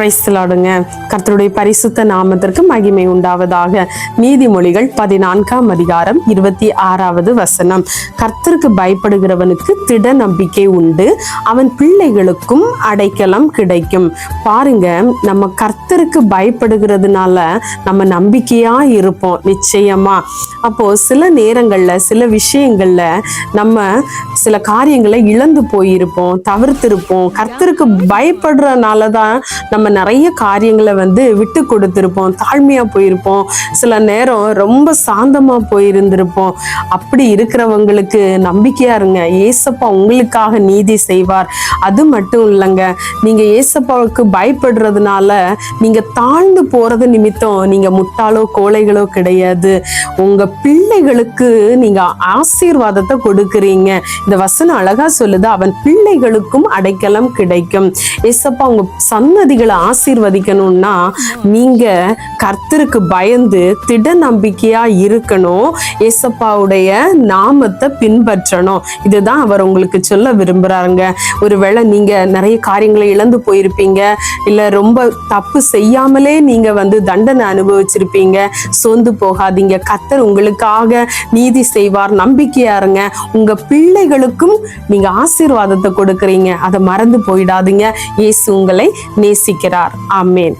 கிரைஸ்தலாடுங்க கர்த்தருடைய பரிசுத்த நாமத்திற்கு மகிமை உண்டாவதாக. நீதிமொழிகள் பதினான்காம் அதிகாரம் இருபத்தி ஆறாவது வசனம். கர்த்தருக்கு பயப்படுகிறவனுக்கு திட நம்பிக்கை உண்டு. அவன் பிள்ளைகளுக்கும் அடைக்கலம் கிடைக்கும். பாருங்க நம்ம கர்த்தருக்கு பயப்படுகிறதுனால நம்ம நம்பிக்கையா இருப்போம் நிச்சயமா. அப்போ சில நேரங்கள்ல சில விஷயங்கள்ல நம்ம சில காரியங்களை இழந்து போயிருப்போம் தவிர்த்திருப்போம். கர்த்தருக்கு பயப்படுறதுனாலதான் நம்ம நிறைய காரியங்களை வந்து விட்டு கொடுத்துருப்போம் தாழ்மையா போயிருப்போம். சில நேரம் ரொம்ப சாந்தமா போயிருந்திருப்போம். அப்படி இருக்கிறவங்களுக்கு நம்பிக்கையா இருங்க. ஏசப்பா உங்களுக்காக நீதி செய்வார். அது மட்டும் இல்லைங்க. நீங்க ஏசப்பாவுக்கு பயப்படுறதுனால நீங்க தாழ்ந்து போறது நிமித்தம் நீங்க முட்டாளோ கோழைகளோ கிடையாது. உங்க பிள்ளைகளுக்கு நீங்க ஆசீர்வாதத்தை கொடுக்குறீங்க. இந்த வசனம் அழகா சொல்லுது. அவன் பிள்ளைகளுக்கும் அடைக்கலம் கிடைக்கும். ஏசப்பா உங்க சன்னதிகளை ஆசீர்வதிக்கணும்னா நீங்க கர்த்தருக்கு பயந்து திட நம்பிக்கையா இருக்கணும். ஏசப்பாவுடைய நாமத்தை பின்பற்றணும். இதுதான் அவர் உங்களுக்கு சொல்ல விரும்புறாருங்க. ஒருவேளை நீங்க நிறைய காரியங்களை இழந்து போயிருப்பீங்க. இல்ல ரொம்ப தப்பு செய்யாமலே நீங்க வந்து தண்டனை அனுபவிச்சிருப்பீங்க. சோர்ந்து போகாதீங்க. கர்த்தர் உங்களுக்காக நீதி செய்வார். நம்பிக்கையா இருங்க. உங்க பிள்ளைகளுக்கும் நீங்க ஆசீர்வாதத்தை கொடுக்குறீங்க. அதை மறந்து போயிடாதீங்க. இயேசு உங்களை நேசிக்கிறார் ஆமேன்